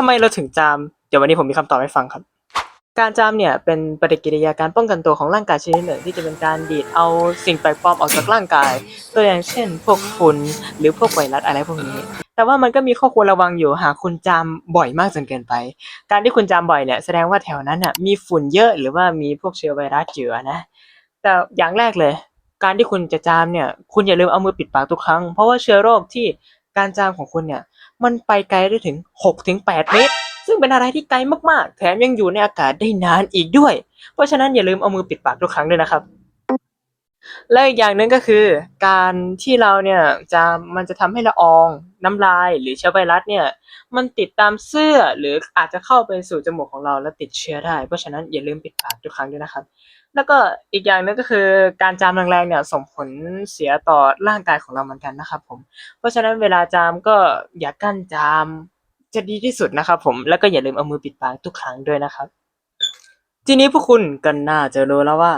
ทำไมเราถึงจาม เดี๋ยววันนี้ผมมีคำตอบให้ฟังครับ การจามเนี่ยเป็นปฏิกิริยาการป้องกันตัวของร่างกายชนิดหนึ่ง ที่จะเป็นการดีดเอาสิ่งแปลกปลอมออกจากร่างกาย ตัวอย่างเช่น พวกฝุ่นหรือพวกไวรัสอะไรพวกนี้ แต่ว่ามันก็มีข้อควรระวังอยู่หากคุณจามบ่อยมากจนเกินไป การที่คุณจามบ่อยเนี่ยแสดงว่าแถวนั้นน่ะมีฝุ่นเยอะหรือว่ามีพวกเชื้อไวรัสเยอะนะ แต่อย่างแรกเลย การที่คุณจะจามเนี่ยคุณอย่าลืมเอามือปิดปากทุกครั้ง เพราะว่าเชื้อโรคที่ การจามของคุณเนี่ย มันไปไกลได้ถึง6ถึง8เมตร ซึ่งเป็นอะไรที่ไกลมากๆ แถมยังอยู่ในอากาศได้นานอีกด้วย เพราะฉะนั้นอย่าลืมเอามือปิดปากทุกครั้งด้วยนะครับ และอีกอย่างหนึ่งก็คือ การที่เราเนี่ยจะมันจะทำให้ละอองน้ำลายหรือเชื้อไวรัสเนี่ย มันติดตามเสื้อหรืออาจจะเข้าไปสู่จมูกของเราแล้วติดเชื้อได้ เพราะฉะนั้นอย่าลืมปิดปากทุกครั้งด้วยนะครับ แล้วก็อีกอย่างหนึงก็คือ การจามแรงๆเนี่ยส่งผลเสียต่อร่างกายของเราเหมือนกันนะครับผม เพราะฉะนั้นเวลาจามก็อย่ากั้นจามจะดีที่สุดนะครับผมแล้วก็อย่าลืมเอามือปิดปากทุกครั้งด้วยนะครับ ทีนี้พวกคุณก็น่าจะรู้แล้วว่า